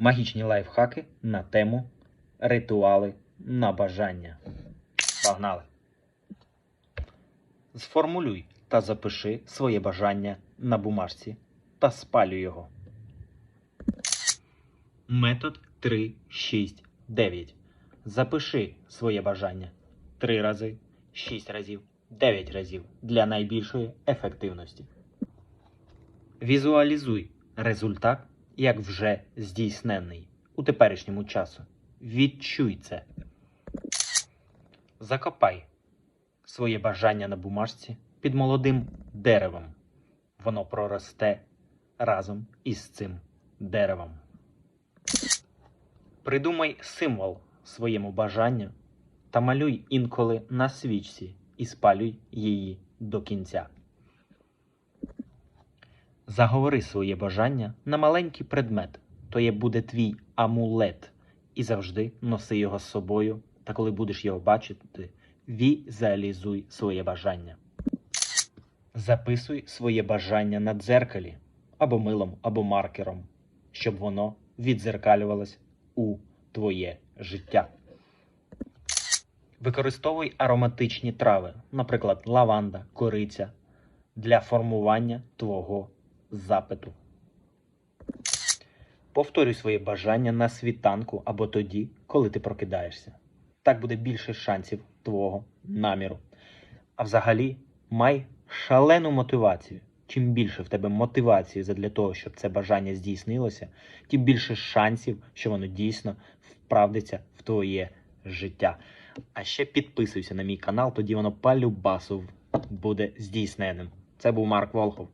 Магічні лайфхаки на тему ритуали на бажання. Погнали! Сформулюй та запиши своє бажання на бумажці та спалюй його. Метод 3, 6, 9. Запиши своє бажання 3 рази, 6 разів, 9 разів для найбільшої ефективності. Візуалізуй результат як вже здійснений у теперішньому часу. Відчуй це. Закопай своє бажання на бумажці під молодим деревом. Воно проросте разом із цим деревом. Придумай символ своєму бажанню та малюй інколи на свічці і спалюй її до кінця. Заговори своє бажання на маленький предмет, то є буде твій амулет, і завжди носи його з собою, та коли будеш його бачити, візуалізуй своє бажання. Записуй своє бажання на дзеркалі або милом, або маркером, щоб воно відзеркалювалось у твоє життя. Використовуй ароматичні трави, наприклад, лаванда, кориця, для формування твого запиту. Повторюй своє бажання на світанку або тоді, коли ти прокидаєшся. Так буде більше шансів твого наміру. А взагалі, май шалену мотивацію. Чим більше в тебе мотивації для того, щоб це бажання здійснилося, тим більше шансів, що воно дійсно вправдиться в твоє життя. А ще підписуйся на мій канал, тоді воно по любасу буде здійсненим. Це був Марк Волхов.